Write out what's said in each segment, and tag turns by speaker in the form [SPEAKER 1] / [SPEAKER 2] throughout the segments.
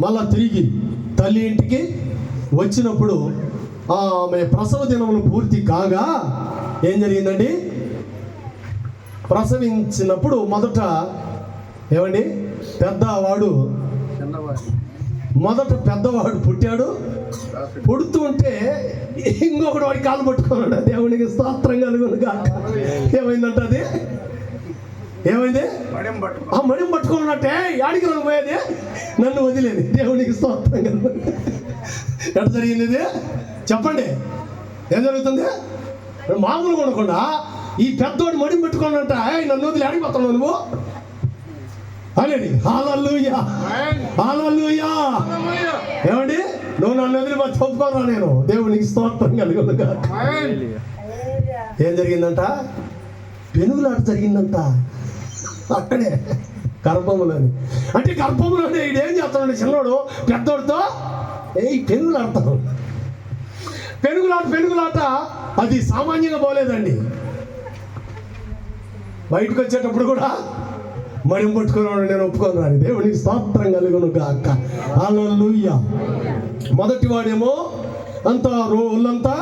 [SPEAKER 1] మళ్ళా తిరిగి తల్లి ఇంటికి వచ్చినప్పుడు ఆమె ప్రసవ దినములు పూర్తి కాగా ఏం జరిగిందండి? ప్రసవించినప్పుడు మొదట ఏమండి? పెద్దవాడు మొదట పెద్దవాడు పుట్టాడు. పుడుతూ ఉంటే ఇంకొకటి వాడి కాలు పట్టుకున్నాడు. దేవునికి స్తోత్రం కలుగునుగా ఏమైందంట అది? ఏమైంది?
[SPEAKER 2] మడిం
[SPEAKER 1] మణిం పట్టుకున్నట్టే యాడికి పోయేది నన్ను వదిలేదు. దేవునికి స్తోత్రం కదా. ఎట్ట జరిగింది ఇది? చెప్పండి. ఏం జరుగుతుంది? మామూలు కొనకుండా ఈ పెద్దోడు మడి పెట్టుకున్నట్ట నన్ను వదిలి అడిగిపోతున్నావు నువ్వు? అనేది హాలూయా హాలూయా ఏమండి? నువ్వు నన్ను వదిలి మా చెప్పుకోరా నేను. దేవునికి స్తోత్రం కలుగునుగా ఏం జరిగిందంట? పెనుగులాట జరిగిందంట. అక్కడే. గర్భములని. అంటే గర్భములోనే ఏం చేస్తాడు చిన్నోడు పెద్దోడితో ఏ పెనుగులాడతాడు. పెనుగులాట పెనుగులాట అది సామాన్యంగా పోలేదండి. బయటకు వచ్చేటప్పుడు కూడా మడిం పట్టుకున్నాడు నేను ఒప్పుకున్నాను దేవుని స్తోత్రం కలుగును గాక. హల్లెలూయా. మొదటి వాడేమో అంతా రోజులంతా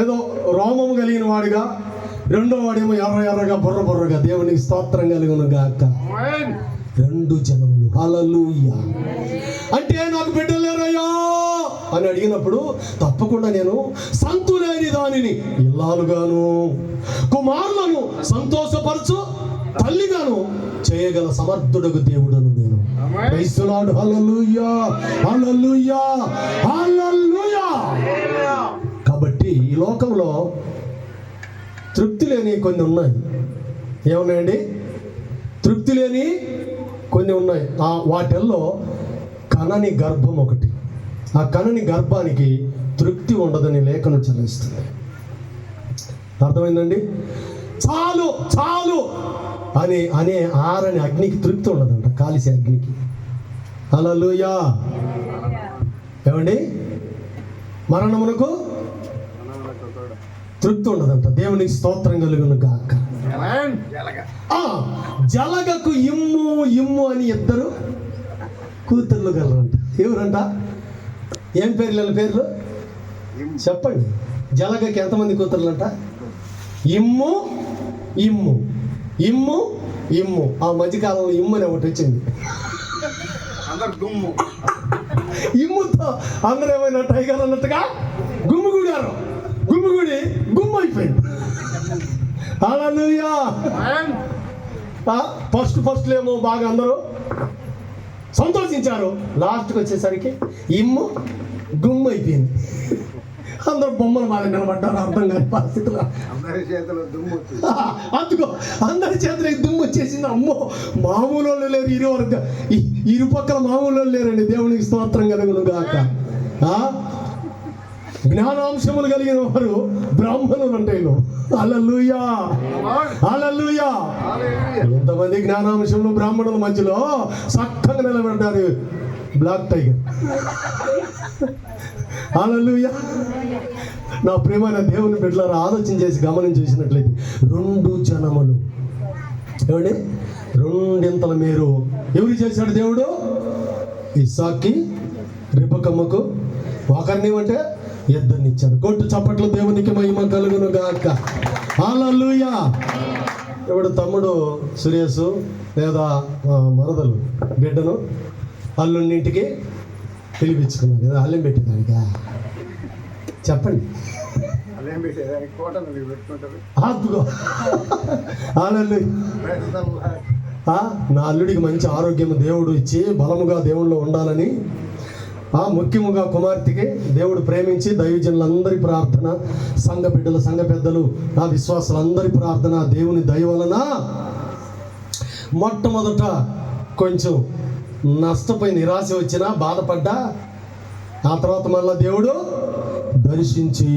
[SPEAKER 1] ఏదో రోమము కలిగిన వాడిగా రెండో వాడేమో ఎర్ర ఎర్రగా బుర్ర బుర్రగా దేవునికి స్తోత్రం కలుగును గాక రెండు జనములు. హల్లెలూయా అంటే నాకు బిడ్డలేరయ్యా అని అడిగినప్పుడు తప్పకుండా నేను సంతులేని దానిని ఇల్లాలుగాను కుమారులను సంతోషపరచు తల్లిగాను చేయగల సమర్థుడకు దేవుడను నేను. క్రైస్తులాడు హల్లెలూయా కాబట్టి ఈ లోకంలో తృప్తి లేని కొన్ని ఉన్నాయి. ఏమున్నాయండి? తృప్తి లేని కొన్ని ఉన్నాయి. ఆ వాటిల్లో కనని గర్భం ఒకటి. ఆ కనని గర్భానికి తృప్తి ఉండదని లేఖనం చెల్లిస్తుంది. అర్థమైందండి? చాలు చాలు అని అనే ఆరని అగ్నికి తృప్తి ఉండదంట కాలిసి అగ్నికి. హల్లెలూయా. ఏమండి? మరణమునకు తృప్తి ఉండదంట. దేవునికి స్తోత్రం కలుగును గాక. జలగకు ఇమ్ము ఇమ్ము అని ఇద్దరు కూతుర్లు గలరంట. ఎవరంట? ఏం పేర్లు వీళ్ళ పేర్లు? చెప్పండి. జలగకి ఎంతమంది కూతుర్లంట? ఇమ్ము ఇమ్ము. ఇమ్ము ఇమ్ము. ఆ మధ్యకాలంలో ఇమ్ము అని ఒకటి వచ్చింది.
[SPEAKER 2] గుమ్ము
[SPEAKER 1] ఇమ్ముతో అందరూ ఏమైనా టైగర్ అన్నట్టుగా? గుమ్ముగూడారు. గుమ్ముగూడి గుమ్ము అయిపోయింది హల్లెలూయా ఫస్ట్ ఫస్ట్ ఏమో బాగా అందరూ సంతోషించారు. లాస్ట్కి వచ్చేసరికి ఇమ్ము గుమ్ము అయిపోయింది. అందరూ బొమ్మలు బాగా నిలబడ్డారు అర్థం కాని పరిస్థితిలో
[SPEAKER 2] అందరి చేతిలో దుమ్ము వచ్చింది.
[SPEAKER 1] అందుకో అందరి చేతులకి దుమ్ము వచ్చేసింది. అమ్మో మామూలు వాళ్ళు లేరు ఇరు వర్గ ఇ- ఇరు పక్కల మామూలు వాళ్ళు లేరండి. దేవునికి స్తోత్రం కలుగును గాక. ఆ? జ్ఞానాంశములు కలిగిన వారు బ్రాహ్మణులు అంటే అలలుయా అలలుయా ఎంతమంది జ్ఞానాంశంలో బ్రాహ్మణుల మధ్యలో చక్కగా నిలబడ్డారు? Black tiger. అలలుయా నా ప్రేమైన దేవుని బిడ్డలారా ఆలోచన చేసి గమనం చూసినట్లయితే రెండు జనములు. ఏమండి రెండింతల మేరు. ఎవరు చేశాడు దేవుడు? ఇస్సాకి రిపకమ్మకు ఒకరిని అంటే ఇద్దరిని ఇచ్చాడు కొట్టు చప్పట్లు దేవునికి మహిమ కలుగును గాక హల్లెలూయా. ఇప్పుడు తమ్ముడు సురేష్ లేదా మరదలు బిడ్డను అల్లున్నింటికి పిలిపించుకున్నాడు ఏదో అల్లం పెట్టేదానికా? చెప్పండి. నా అల్లుడికి మంచి ఆరోగ్యం దేవుడు ఇచ్చి బలముగా దేవుళ్ళు ఉండాలని ఆ ముఖ్యముగా కుమార్తెకి దేవుడు ప్రేమించి దైవజనులందరి ప్రార్థన సంఘ బిడ్డలు సంఘ పెద్దలు ఆ విశ్వాసులందరి ప్రార్థన దేవుని దయ వలన మొట్టమొదట కొంచెం నష్టపోయి నిరాశ వచ్చినా బాధపడ్డా ఆ తర్వాత మళ్ళా దేవుడు దర్శించి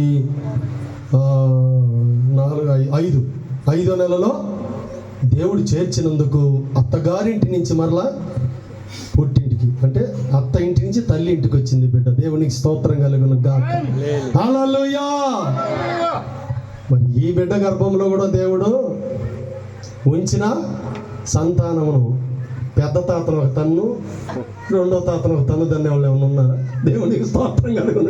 [SPEAKER 1] నాలుగు ఐదు ఐదో నెలలో దేవుడు చేర్చినందుకు అత్తగారింటి నుంచి మరలా పుట్టింటికి అంటే అత్త ఇంటి నుంచి తల్లి ఇంటికి వచ్చింది బిడ్డ. దేవునికి స్తోత్రం కలుగును హల్లెలూయా మరి ఈ బిడ్డ గర్భంలో కూడా దేవుడు ఉంచిన సంతానమును పెద్ద తాతను ఒక తన్ను రెండో తాతను తల్లిదండ్రులు ఏమైనా ఉన్నారా? దేవునికి స్తోత్రం కలుగును